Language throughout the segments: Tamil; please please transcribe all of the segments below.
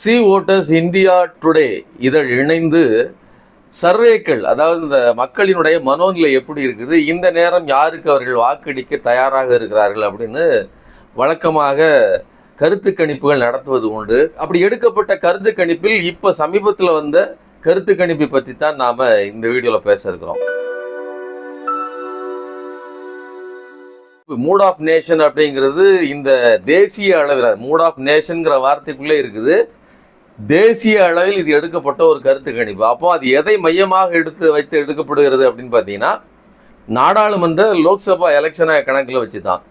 சி ஓட்டர்ஸ் இந்தியா டுடே இதழ் இணைந்து சர்வேக்கள் அதாவது இந்த மக்களினுடைய மனோநிலை எப்படி இருக்குது இந்த நேரம் யாருக்கு அவர்கள் வாக்களிக்க தயாராக இருக்கிறார்கள் அப்படின்னு வழக்கமாக கருத்து கணிப்புகள் நடத்துவது உண்டு. அப்படி எடுக்கப்பட்ட கருத்து கணிப்பில் இப்போ சமீபத்தில் வந்த கருத்து கணிப்பை பற்றி தான் நாம் இந்த வீடியோவில் பேச இருக்கிறோம். மூட் ஆஃப் நேஷன் அப்படிங்கிறது இந்த தேசிய அளவில் மூட் ஆஃப் நேஷனுங்கிற வார்த்தைக்குள்ளே இருக்குது. தேசிய அளவில் இது எடுக்கப்பட்ட ஒரு கருத்து கணிப்பு. அப்போ அது எதை மையமாக எடுத்து வைத்து எடுக்கப்படுகிறது அப்படின்னு பார்த்தீங்கன்னா நாடாளுமன்ற லோக்சபா எலெக்ஷனை கணக்கில் வச்சு தான்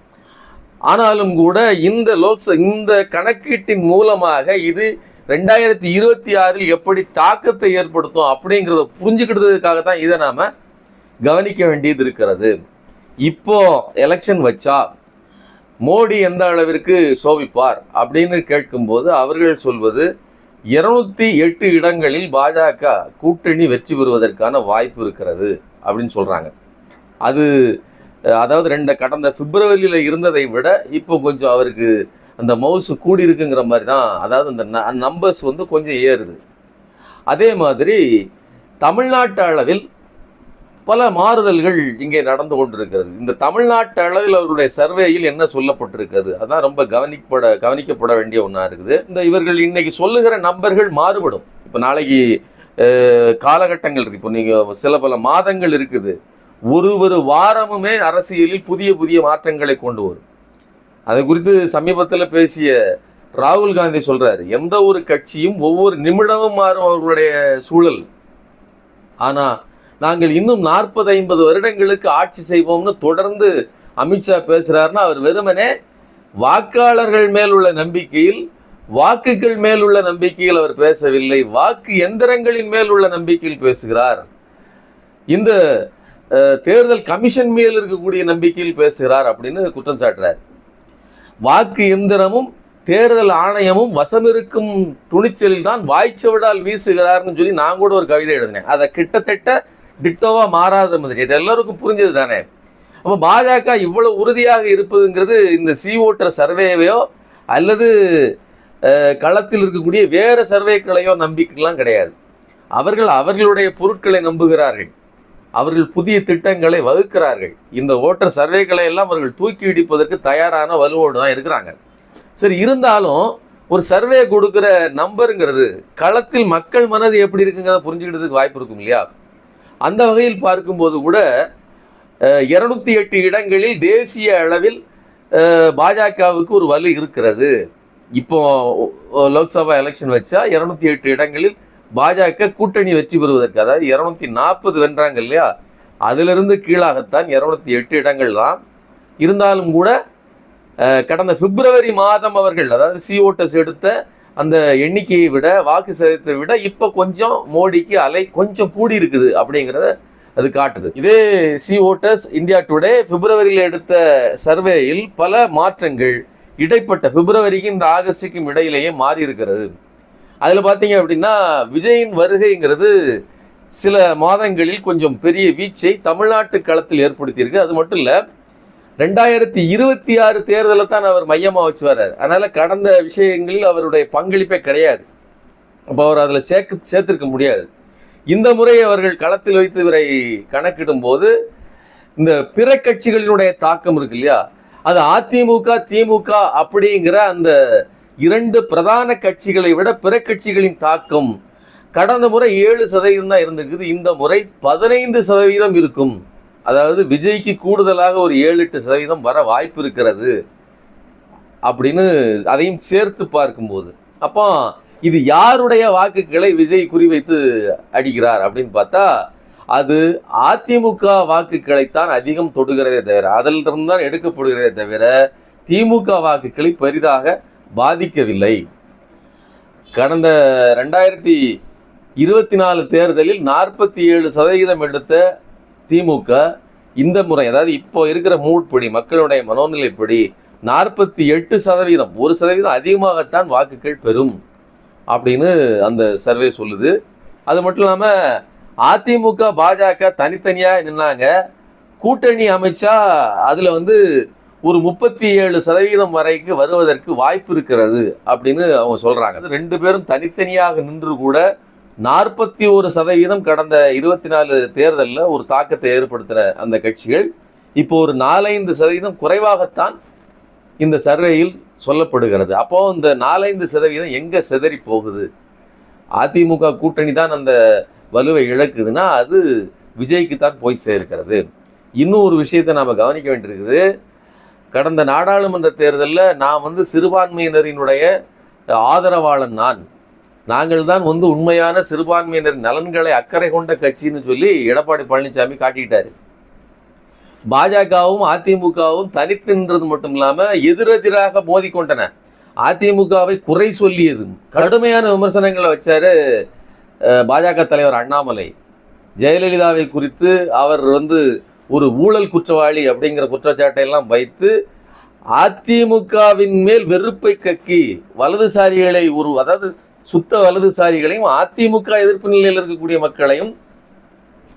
ஆனாலும் கூட இந்த லோக்ச இந்த கணக்கீட்டின் மூலமாக இது ரெண்டாயிரத்தி இருபத்தி ஆறில் எப்படி தாக்கத்தை ஏற்படுத்தும் அப்படிங்கிறத புரிஞ்சுக்கிட்டதுக்காக தான் இதை நாம் கவனிக்க வேண்டியது இருக்கிறது. இப்போ எலெக்ஷன் வச்சா மோடி எந்த அளவிற்கு சோபிப்பார் அப்படின்னு கேட்கும்போது அவர்கள் சொல்வது இருநூத்தி எட்டு இடங்களில் பாஜக கூட்டணி வெற்றி பெறுவதற்கான வாய்ப்பு இருக்கிறது அப்படின்னு சொல்கிறாங்க அது அதாவது ரெண்டு கடந்த பிப்ரவரியில் இருந்ததை விட இப்போ கொஞ்சம் அவருக்கு அந்த மவுஸ் கூடி இருக்குங்கிற மாதிரி தான் அதாவது அந்த நம்பர்ஸ் வந்து கொஞ்சம் ஏறுது. அதே மாதிரி தமிழ்நாட்டு அளவில் பல மாறுதல்கள் இங்கே நடந்து கொண்டிருக்கிறது. இந்த தமிழ்நாட்டு அளவில் அவருடைய சர்வேயில் என்ன சொல்லப்பட்டிருக்கிறது? அதான் ரொம்ப கவனிக்கப்பட கவனிக்கப்பட வேண்டிய ஒன்றா இருக்குது. இந்த இவர்கள் இன்னைக்கு சொல்லுகிற நம்பர்கள் மாறுபடும். இப்போ நாளைக்கு காலகட்டங்கள் இருக்கு. இப்போ நீங்கள் சில பல மாதங்கள் இருக்குது. ஒரு ஒரு வாரமுமே அரசியலில் புதிய புதிய மாற்றங்களை கொண்டு வரும். அது குறித்து சமீபத்தில் பேசிய ராகுல் காந்தி சொல்கிறார் எந்த ஒரு கட்சியும் ஒவ்வொரு நிமிடமும் மாறும் அவர்களுடைய சூழல். ஆனால் நாங்கள் இன்னும் நாற்பது ஐம்பது வருடங்களுக்கு ஆட்சி செய்வோம்னு தொடர்ந்து அமித்ஷா பேசுகிறாருன்னா அவர் வெறுமனே வாக்காளர்கள் மேல் உள்ள நம்பிக்கையில் வாக்குகள் மேல் உள்ள நம்பிக்கையில் அவர் பேசவில்லை. வாக்கு எந்திரங்களின் மேல் உள்ள நம்பிக்கையில் பேசுகிறார். இந்த தேர்தல் கமிஷன் மேல் இருக்கக்கூடிய நம்பிக்கையில் பேசுகிறார் அப்படின்னு குற்றம் சாட்டுறார். வாக்கு எந்திரமும் தேர்தல் ஆணையமும் வசம் இருக்கும் துணிச்சலில் தான் வாய்ச்சவிடால் வீசுகிறார்னு சொல்லி நான் கூட ஒரு கவிதை எழுதினேன். அதை கிட்டத்தட்ட டிட்டோவாக மாறாத மாதிரி இது எல்லாருக்கும் புரிஞ்சது தானே? அப்போ பாஜக இவ்வளோ உறுதியாக இருப்பதுங்கிறது இந்த சி ஓட்டுற சர்வேவையோ அல்லது களத்தில் இருக்கக்கூடிய வேறு சர்வேக்களையோ நம்பிக்கைலாம் கிடையாது. அவர்கள் அவர்களுடைய பொருட்களை நம்புகிறார்கள். அவர்கள் புதிய திட்டங்களை வகுக்கிறார்கள். இந்த ஓட்டர் சர்வேக்களை எல்லாம் அவர்கள் தூக்கி இடிப்பதற்கு தயாரான வலுவோடு தான் இருக்கிறாங்க. சரி இருந்தாலும் ஒரு சர்வே கொடுக்குற நம்பருங்கிறது களத்தில் மக்கள் மனது எப்படி இருக்குங்கிறத புரிஞ்சுக்கிட்டதுக்கு வாய்ப்பு இருக்கும் இல்லையா? அந்த வகையில் பார்க்கும்போது கூட இருநூத்தி எட்டு இடங்களில் தேசிய அளவில் பாஜகவுக்கு ஒரு வலு இருக்கிறது. இப்போ லோக்சபா எலெக்ஷன் வச்சா இருநூத்தி எட்டு இடங்களில் பாஜக கூட்டணி வெற்றி பெறுவதற்கு அதாவது இருநூத்தி நாற்பது வென்றாங்க இல்லையா? அதிலிருந்து கீழாகத்தான் இருநூத்தி எட்டு இடங்கள் தான். இருந்தாலும் கூட கடந்த பிப்ரவரி மாதம் அவர்கள் அதாவது சி ஓட்டர்ஸ் எடுத்த அந்த எண்ணிக்கையை விட வாக்கு சதவீதத்தை விட இப்போ கொஞ்சம் மோடிக்கு அலை கொஞ்சம் கூடி இருக்குது அப்படிங்கிறத அது காட்டுது. இதே சி ஓட்டர்ஸ் இந்தியா டுடே பிப்ரவரியில் எடுத்த சர்வேயில் பல மாற்றங்கள் இடைப்பட்ட பிப்ரவரிக்கும் இந்த ஆகஸ்டுக்கும் இடையிலேயே மாறி இருக்கிறது. அதில் பார்த்தீங்க அப்படின்னா விஜயின் வருகைங்கிறது சில மாதங்களில் கொஞ்சம் பெரிய வீச்சை தமிழ்நாட்டு களத்தில் ஏற்படுத்தியிருக்கு. அது மட்டும் இல்லை ரெண்டாயிரத்தி இருபத்தி ஆறு தேர்தலை தான் அவர் மையமாக வச்சு வர்றார். அதனால் கடந்த விஷயங்களில் அவருடைய பங்களிப்பே கிடையாது. அப்போ அவர் அதில் சேர்க்க சேர்த்திருக்க முடியாது. இந்த முறை அவர்கள் களத்தில் வைத்து இவரை கணக்கிடும் போது இந்த பிற கட்சிகளினுடைய தாக்கம் இருக்கு இல்லையா? அது அதிமுக திமுக அப்படிங்கிற அந்த இரண்டு பிரதான கட்சிகளை விட பிற கட்சிகளின் தாக்கம் கடந்த முறை ஏழு சதவீதம் தான் இருந்திருக்குது. இந்த முறை பதினைந்து சதவீதம் இருக்கும். அதாவது விஜய்க்கு கூடுதலாக ஒரு ஏழு எட்டு சதவீதம் வர வாய்ப்பு இருக்கிறது அப்படின்னு அதையும் சேர்த்து பார்க்கும்போது. அப்போ இது யாருடைய வாக்குகளை விஜய் குறிவைத்து அடிக்கிறார் அப்படின்னு பார்த்தா அது அதிமுக வாக்குகளைத்தான் அதிகம் தொடுகிறதே தவிர அதிலிருந்து தான் எடுக்கப்படுகிறதே தவிர திமுக வாக்குகளை பெரிதாக பாதிக்கவில்லை. கடந்த ரெண்டாயிரத்தி இருபத்தி நாலு தேர்தலில் நாற்பத்தி ஏழு சதவீதம் எடுத்த திமுக இந்த முறை அதாவது இப்போ இருக்கிற மூட்படி மக்களுடைய மனோநிலைப்படி நாற்பத்தி எட்டு சதவீதம் ஒரு சதவீதம் அதிகமாகத்தான் வாக்குகள் பெறும் அப்படின்னு அந்த சர்வே சொல்லுது. அது மட்டும் இல்லாமல் அதிமுக பாஜக தனித்தனியாக நின்னாங்க. கூட்டணி அமைச்சா அதில் வந்து ஒரு முப்பத்தி ஏழு சதவீதம் வரைக்கு வருவதற்கு வாய்ப்பு இருக்கிறது அப்படின்னு அவங்க சொல்கிறாங்க அது ரெண்டு பேரும் தனித்தனியாக நின்று கூட நாற்பத்தி ஒரு சதவீதம் கடந்த இருபத்தி நாலு தேர்தலில் ஒரு தாக்கத்தை ஏற்படுத்தின அந்த கட்சிகள் இப்போ ஒரு நாலைந்து சதவீதம் குறைவாகத்தான் இந்த சர்வேயில் சொல்லப்படுகிறது. அப்போ இந்த நாலைந்து சதவீதம் எங்கே செதறி போகுது? அதிமுக கூட்டணி தான் அந்த வலுவை இழக்குதுன்னா அது விஜய்க்கு தான் போய் சேர்க்கிறது. இன்னும் ஒரு விஷயத்தை நாம் கவனிக்க வேண்டியிருக்குது. கடந்த நாடாளுமன்ற தேர்தலில் நான் வந்து சிறுபான்மையினரினுடைய ஆதரவாளன் நான். நாங்கள் தான் வந்து உண்மையான சிறுபான்மையினர் நலன்களை அக்கறை கொண்ட கட்சின்னு சொல்லி எடப்பாடி பழனிசாமி காட்டிட்டாரு பாஜகவும் அதிமுகவும் தனித்து நின்றது மட்டும் இல்லாமல் எதிரெதிராக மோதிக்கொண்டன அதிமுகவை குறை சொல்லியது. கடுமையான விமர்சனங்களை வச்சாரு பாஜக தலைவர் அண்ணாமலை. ஜெயலலிதாவை குறித்து அவர் வந்து ஒரு ஊழல் குற்றவாளி அப்படிங்கிற குற்றச்சாட்டை எல்லாம் வைத்து அதிமுகவின் மேல் வெறுப்பை கக்கி வலதுசாரிகளை ஒரு அதாவது சுத்த வலதுசாரிகளையும் அதிமுக எதிர்ப்பு நிலையில் இருக்கக்கூடிய மக்களையும்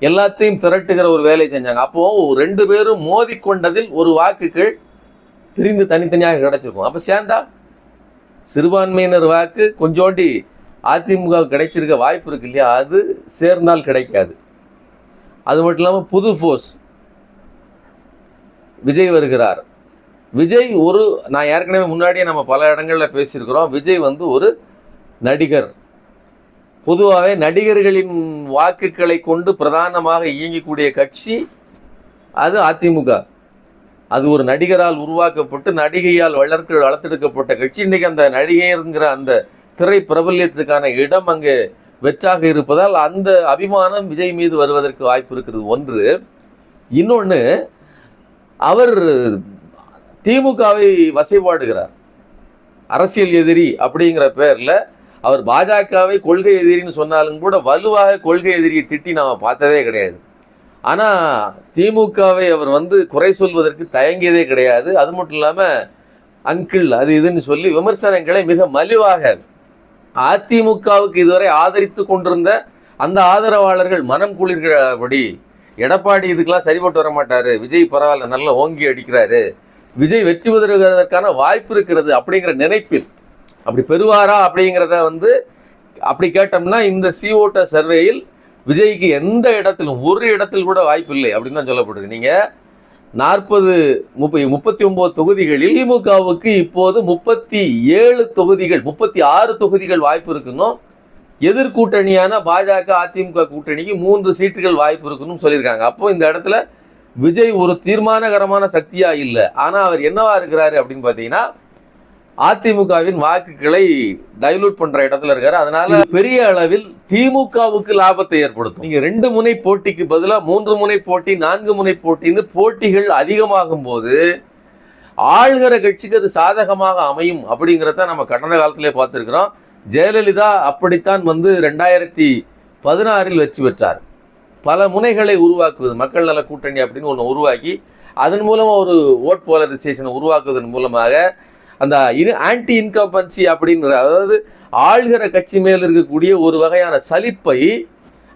எல்லாத்தையும் திரட்டுகிற ஒரு வேலையை செஞ்சாங்க. அப்போ ரெண்டு பேரும் மோதிக்கொண்டதில் ஒரு வாக்குகள் பிரிந்து தனித்தனியாக கிடைச்சிருக்கும். அப்ப சேர்ந்தா? சிறுபான்மையினர் வாக்கு கொஞ்சோண்டி அதிமுக கிடைச்சிருக்க வாய்ப்பு இருக்கு இல்லையா? அது சேர்ந்தால் கிடைக்காது. அது மட்டும் இல்லாமல் புது ஃபோர்ஸ் விஜய் வருகிறார். விஜய் ஒரு நான் ஏற்கனவே முன்னாடியே நம்ம பல இடங்களில் பேசியிருக்கிறோம். விஜய் வந்து ஒரு நடிகர். பொதுவாகவே நடிகர்களின் வாக்குகளை கொண்டு பிரதானமாக இயங்கக்கூடிய கட்சி அது அதிமுக. அது ஒரு நடிகரால் உருவாக்கப்பட்டு நடிகையால் வளர்க்க வளர்த்தெடுக்கப்பட்ட கட்சி. இன்றைக்கி அந்த நடிகைங்கிற அந்த திரை பிரபல்யத்துக்கான இடம் அங்கே வெற்றாக இருப்பதால் அந்த அபிமானம் விஜய் மீது வருவதற்கு வாய்ப்பு இருக்கிறது. ஒன்று. இன்னொன்று அவர் திமுகவை வசைபாடுகிறார். அரசியல் எதிரி அப்படிங்கிற பேரில் அவர் பாஜகவை கொள்கை எதிரின்னு சொன்னாலும் கூட வலுவாக கொள்கை எதிரியை திட்டி நாம் பார்த்ததே கிடையாது. ஆனால் திமுகவை அவர் வந்து குறை சொல்வதற்கு தயங்கியதே கிடையாது. அது மட்டும் இல்லாமல் அங்கிள் அது இதுன்னு சொல்லி விமர்சனங்களை மிக மலிவாக அதிமுகவுக்கு இதுவரை ஆதரித்து கொண்டிருந்த அந்த ஆதரவாளர்கள் மனம் குளிர்கிறபடி எடப்பாடி இதுக்கெல்லாம் சரிபட்டு வர மாட்டார். விஜய் பரவாயில்ல நல்லா ஓங்கி அடிக்கிறாரு. விஜய் வெற்றி பெறுவதற்கான வாய்ப்பு இருக்கிறது அப்படிங்கிற நினைப்பில் அப்படி பெறுவாரா அப்படிங்கிறத வந்து அப்படி கேட்டோம்னா இந்த சிஓட்ட சர்வேயில் விஜய்க்கு எந்த இடத்திலும் ஒரு இடத்தில் கூட வாய்ப்பு இல்லை அப்படின்னு தான் சொல்லப்படுது. நீங்கள் நாற்பது முப்ப முப்பத்தி ஒன்பது தொகுதிகளில் திமுகவுக்கு இப்போது முப்பத்தி ஏழு தொகுதிகள் முப்பத்தி ஆறு தொகுதிகள் வாய்ப்பு இருக்கணும் எதிர்கூட்டணியான பாஜக அதிமுக கூட்டணிக்கு மூன்று சீட்டுகள் வாய்ப்பு இருக்குன்னு சொல்லியிருக்காங்க. அப்போ இந்த இடத்துல விஜய் ஒரு தீர்மானகரமான சக்தியாக இல்லை. ஆனால் அவர் என்னவா இருக்கிறாரு அப்படின்னு பார்த்தீங்கன்னா அதிமுகவின் வாக்குகளை டைலூட் பண்ற இடத்துல இருக்காரு. அதனால பெரிய அளவில் திமுகவுக்கு லாபத்தை ஏற்படுத்தும். நீங்க ரெண்டு முனை போட்டிக்கு பதிலா மூன்று முனை போட்டி நான்கு முனை போட்டின்னு போட்டிகள் அதிகமாகும் போது ஆள்கிற கட்சிக்கு அது சாதகமாக அமையும் அப்படிங்கிறத நம்ம கடந்த காலத்திலே பார்த்துருக்கிறோம். ஜெயலலிதா அப்படித்தான் வந்து ரெண்டாயிரத்தி பதினாறில் வெற்றி பெற்றார். பல முனைகளை உருவாக்குவது மக்கள் நல கூட்டணி அப்படின்னு ஒன்று உருவாக்கி அதன் மூலமா ஒரு ஓட் போலரைசேஷனை உருவாக்குவதன் மூலமாக அந்த இரு ஆன்டி இன்கம்பன்சி அப்படிங்கிற அதாவது ஆள்கிற கட்சி மேல் இருக்கக்கூடிய ஒரு வகையான சலிப்பை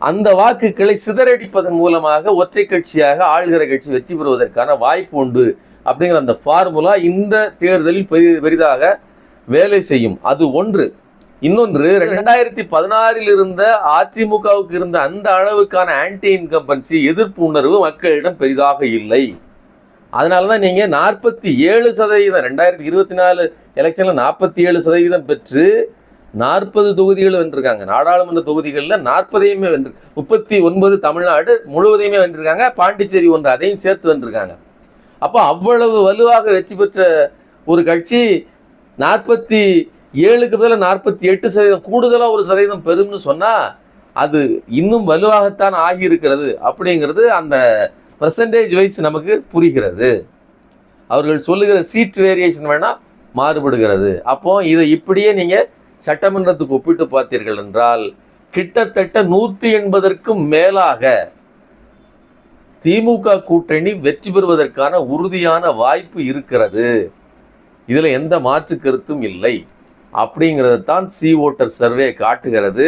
அந்த வாக்குகளை சிதறடிப்பதன் மூலமாக ஒற்றை கட்சியாக ஆள்கிற கட்சி வெற்றி பெறுவதற்கான வாய்ப்பு உண்டு அப்படிங்கிற அந்த ஃபார்முலா இந்த தேர்தலில் பெரி பெரிதாக வேலை செய்யும். அது ஒன்று. இன்னொன்று ரெண்டாயிரத்தி பதினாறில் இருந்த அதிமுகவுக்கு இருந்த அந்த அளவுக்கான ஆன்டி இன்கம்பன்சி எதிர்ப்பு உணர்வு மக்களிடம் பெரிதாக இல்லை. அதனால தான் நீங்கள் நாற்பத்தி ஏழு சதவீதம் ரெண்டாயிரத்தி இருபத்தி நாலு எலெக்ஷனில் நாற்பத்தி ஏழு சதவீதம் பெற்று நாற்பது தொகுதிகள் வென்றிருக்காங்க. நாடாளுமன்ற தொகுதிகளில் நாற்பதையுமே வென்று முப்பத்தி ஒன்பது தமிழ்நாடு முழுவதையுமே வென்றிருக்காங்க. பாண்டிச்சேரி ஒன்று அதையும் சேர்த்து வென்றிருக்காங்க. அப்போ அவ்வளவு வலுவாக வெற்றி பெற்ற ஒரு கட்சி நாற்பத்தி ஏழுக்கு பதிலாக நாற்பத்தி எட்டு சதவீதம் கூடுதலாக ஒரு சதவீதம் பெறும்னு சொன்னால் அது இன்னும் வலுவாகத்தான் ஆகியிருக்கிறது. அப்படிங்கிறது அந்த பர்சன்டேஜ் வைஸ் நமக்கு புரிகிறது. அவர்கள் சொல்லுகிற சீட் வேரியேஷன் வேணால் மாறுபடுகிறது. அப்போ இதை இப்படியே நீங்கள் சட்டமன்றத்துக்கு ஒப்பிட்டு பார்த்தீர்கள் என்றால் கிட்டத்தட்ட நூற்றி எண்பதற்கும் மேலாக திமுக கூட்டணி வெற்றி பெறுவதற்கான உறுதியான வாய்ப்பு இருக்கிறது. இதில் எந்த மாற்று கருத்தும் இல்லை. அப்படிங்கிறது தான் சி ஓட்டர் சர்வே காட்டுகிறது.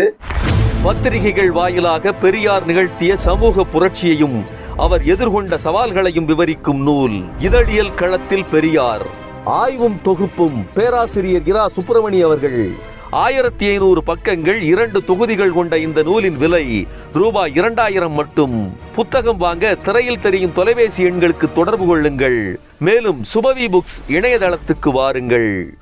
பத்திரிகைகள் வாயிலாக பெரியார் நிகழ்த்திய சமூக புரட்சியையும் அவர் எதிர்கொண்ட சவால்களையும் விவரிக்கும் நூல். இதழியல் களத்தில் பெரியார். ஆய்வும் தொகுப்பும் பேராசிரியர் இரா சுப்பிரமணி அவர்கள். ஆயிரத்தி ஐநூறு பக்கங்கள் இரண்டு தொகுதிகள் கொண்ட இந்த நூலின் விலை ரூபாய் இரண்டாயிரம் மட்டும். புத்தகம் வாங்க திரையில் தெரியும் தொலைபேசி எண்களுக்கு தொடர்பு கொள்ளுங்கள். மேலும் சுபவி புக்ஸ் இணையதளத்துக்கு வாருங்கள்.